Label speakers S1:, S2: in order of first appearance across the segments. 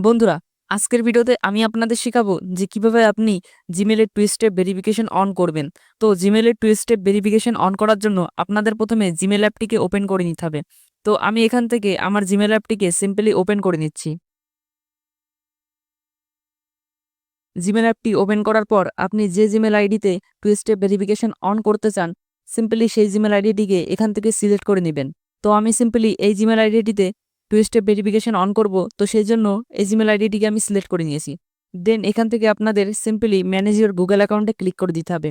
S1: বন্ধুরা, আজকের ভিডিওতে আমি আপনাদের শেখাবো যে কীভাবে আপনি জিমেলের টু স্টেপ ভেরিফিকেশন অন করবেন। তো জিমেলের টু স্টেপ ভেরিফিকেশন অন করার জন্য আপনাদের প্রথমে জিমেল অ্যাপটিকে ওপেন করে নিতে হবে। তো আমি এখান থেকে আমার জিমেল অ্যাপটিকে সিম্পলি ওপেন করে নিচ্ছি। জিমেল অ্যাপটি ওপেন করার পর আপনি যে জিমেল আইডিতে টু স্টেপ ভেরিফিকেশন অন করতে চান সিম্পলি সেই জিমেল আইডিটিকে এখান থেকে সিলেক্ট করে নেবেন। তো আমি সিম্পলি এই জিমেল আইডিটিতে টু স্টেপ ভেরিফিকেশন অন করব, তো সেই জন্য এই জিমেল আইডিটিকে আমি সিলেক্ট করে নিয়েছি। দেন এখান থেকে আপনাদের সিম্পলি ম্যানেজ ইউর গুগল অ্যাকাউন্টে ক্লিক করে দিতে হবে।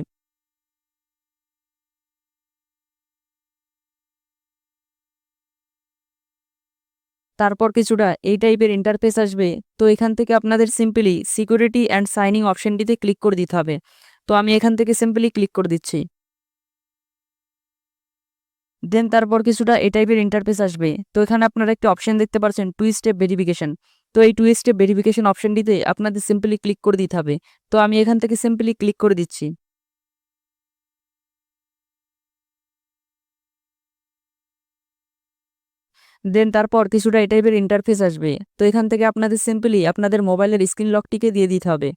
S1: তারপর কিছুটা এই টাইপের ইন্টারফেস আসবে, তো এখান থেকে আপনাদের সিম্পলি সিকিউরিটি অ্যান্ড সাইনিং অপশনটিতে ক্লিক করে দিতে হবে। তো আমি এখান থেকে সিম্পলি ক্লিক করে দিচ্ছি। দেন তারপর কিছুটা এই টাইপের ইন্টারফেস আসবে। তো এখানে আপনারা একটি অপশন দেখতে পাচ্ছেন টু স্টেপ ভেরিফিকেশন তো এই টু স্টেপ ভেরিফিকেশন অপশনটিতে আপনাদের সিম্পলি ক্লিক করে দিতে হবে। তো আমি এখান থেকে সিম্পলি ক্লিক করে দিচ্ছি। দেন তারপর কিছুটা এই টাইপের ইন্টারফেস আসবে। তো এখান থেকে আপনাদের সিম্পলি আপনাদের মোবাইলের স্ক্রিন লকটিকে দিয়ে দিতে হবে।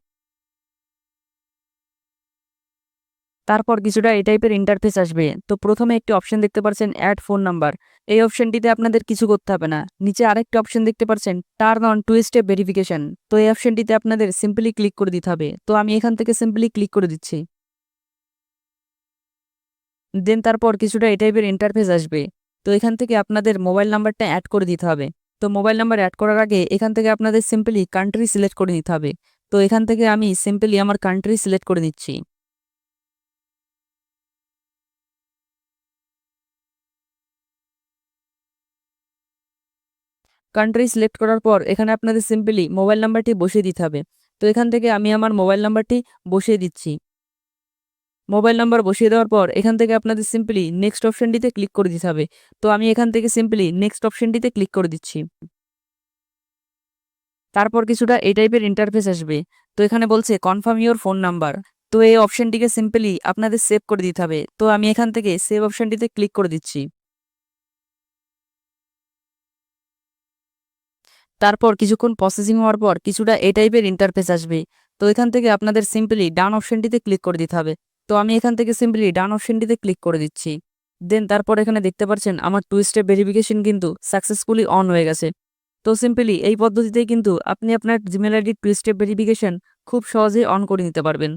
S1: তারপর কিছুটা এই টাইপের ইন্টারফেস আসবে। তো প্রথমে একটি অপশন দেখতে পাচ্ছেন অ্যাড ফোন নাম্বার এই অপশনটিতে আপনাদের কিছু করতে হবে না। নিচে আরেকটি অপশন দেখতে পাচ্ছেন turn on two step verification তো এই অপশনটিতে আপনাদের সিম্পলি ক্লিক করে দিতে হবে। তো আমি এখান থেকে সিম্পলি ক্লিক করে দিচ্ছি। দেন তারপর কিছুটা এই টাইপের ইন্টারফেস আসবে। তো এখান থেকে আপনাদের মোবাইল নাম্বারটা অ্যাড করে দিতে হবে। তো মোবাইল নাম্বার অ্যাড করার আগে এখান থেকে আপনাদের সিম্পলি কান্ট্রি সিলেক্ট করে নিতে হবে। তো এখান থেকে আমি সিম্পলি আমার কান্ট্রি সিলেক্ট করে নিচ্ছি। কান্ট্রি সিলেক্ট করার পর এখানে আপনাদের সিম্পলি মোবাইল নাম্বারটি বসিয়ে দিতে হবে। তো এখান থেকে আমি আমার মোবাইল নাম্বারটি বসিয়ে দিচ্ছি। মোবাইল নাম্বার বসিয়ে দেওয়ার পর এখান থেকে আপনাদের সিম্পলি নেক্সট অপশনটিতে ক্লিক করে দিতে হবে। তো আমি এখান থেকে সিম্পলি নেক্সট অপশনটিতে ক্লিক করে দিচ্ছি। তারপর কিছুটা এই টাইপের ইন্টারফেস আসবে। তো এখানে বলছে কনফার্ম ইউর ফোন নাম্বার তো এই অপশানটিকে সিম্পলি আপনাদের সেভ করে দিতে হবে। তো আমি এখান থেকে সেভ অপশনটিতে ক্লিক করে দিচ্ছি। তারপর কিছুক্ষণ প্রসেসিং হওয়ার পর কিছুটা এই টাইপের ইন্টারফেস আসবে। তো এখান থেকে আপনাদের সিম্পলি ডান অপশনটিতে ক্লিক করে দিতে হবে। তো আমি এখান থেকে সিম্পলি ডান অপশনটিতে ক্লিক করে দিচ্ছি। দেন তারপর এখানে দেখতে পাচ্ছেন আমার টু স্টেপ ভেরিফিকেশন কিন্তু সাকসেসফুলি অন হয়ে গেছে। তো সিম্পলি এই পদ্ধতিতেই কিন্তু আপনি আপনার জিমেল আইডির টু স্টেপ ভেরিফিকেশন খুব সহজেই অন করে নিতে পারবেন।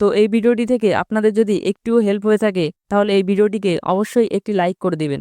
S1: তো এই ভিডিওটি থেকে আপনাদের যদি একটুও হেল্প হয়ে থাকে, তাহলে এই ভিডিওটিকে অবশ্যই একটি লাইক করে দিবেন।